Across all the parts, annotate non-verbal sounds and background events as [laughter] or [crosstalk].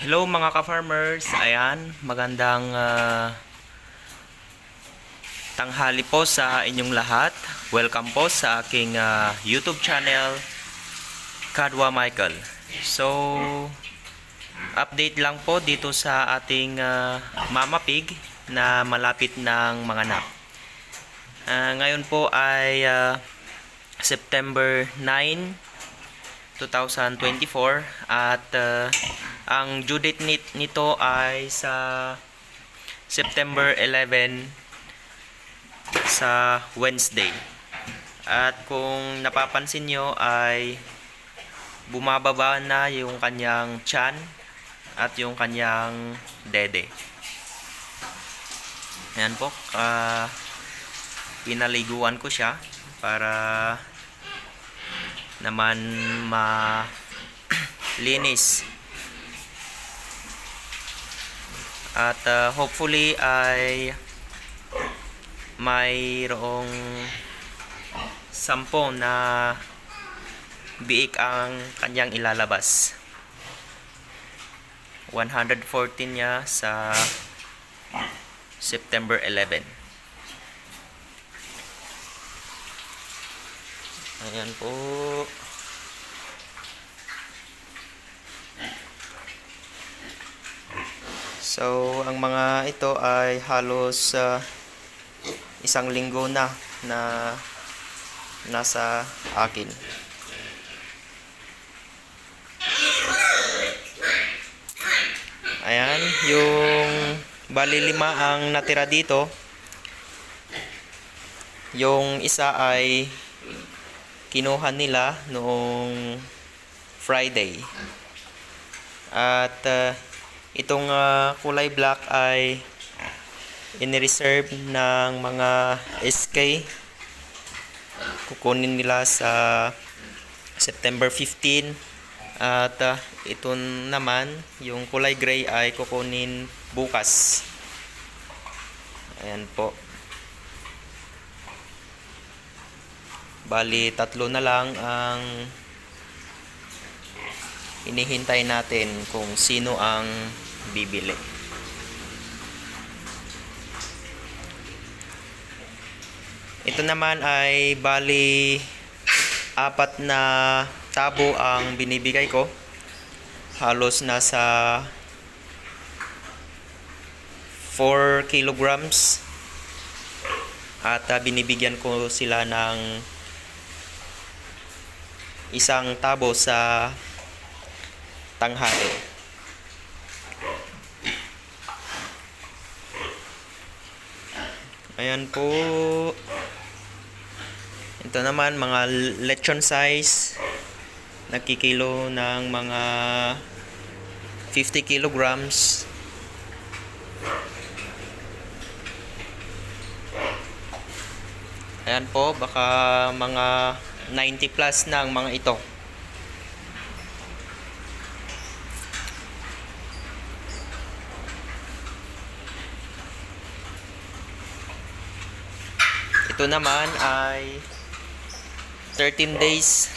Hello mga ka-farmers, ayan, magandang ah, tanghali po sa inyong lahat. Welcome po sa aking ah, YouTube channel, Kadwa Michael. So, update lang po dito sa ating ah, Mama Pig na malapit ng mga anak. Ah, ngayon po ay ah, September 9, 2024 at uh, ang due date nit- nito ay sa September 11 sa Wednesday. At kung napapansin nyo ay bumababa na yung kanyang chan at yung kanyang dede. Ayan po, ah, pinaliguan ko siya para naman malinis. [clears throat] At uh, hopefully ay mayroong sampo na biik ang kanyang ilalabas. 114 niya sa September 11. Ayan po. So, ang mga ito ay halos ah, isang linggo na na nasa akin. Ayan, yung bali lima ang natira dito. Yung isa ay kinuha nila noong Friday. At uh, itong uh, kulay black ay in-reserve ng mga SK. Kukunin nila sa September 15 at uh, ito naman yung kulay gray ay kukunin bukas. Ayan po. Bali, tatlo na lang ang inihintay natin kung sino ang bibili. Ito naman ay bali apat na tabo ang binibigay ko. Halos nasa 4 kilograms at ah, binibigyan ko sila ng isang tabo sa tanghali. Ayan po. Ito naman mga lechon size. Nagkikilo ng mga 50 kilograms. Ayan po, baka mga 90 plus na mga ito. Ito naman ay 13 days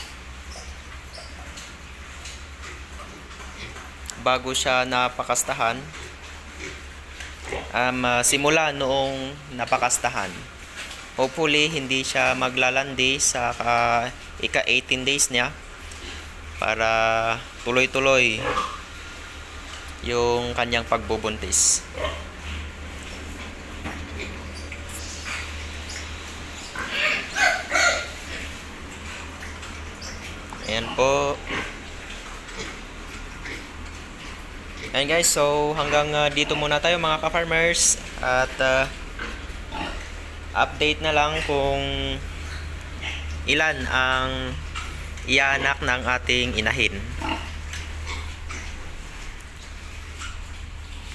bago siya napakastahan. Um, ah, simula noong napakastahan. Hopefully, hindi siya maglalandi sa ka, ika 18 days niya para tuloy-tuloy yung kanyang pagbubuntis. Ayan po. Ayan guys, so hanggang ah, dito muna tayo mga ka-farmers at ah, update na lang kung ilan ang ianak ng ating inahin.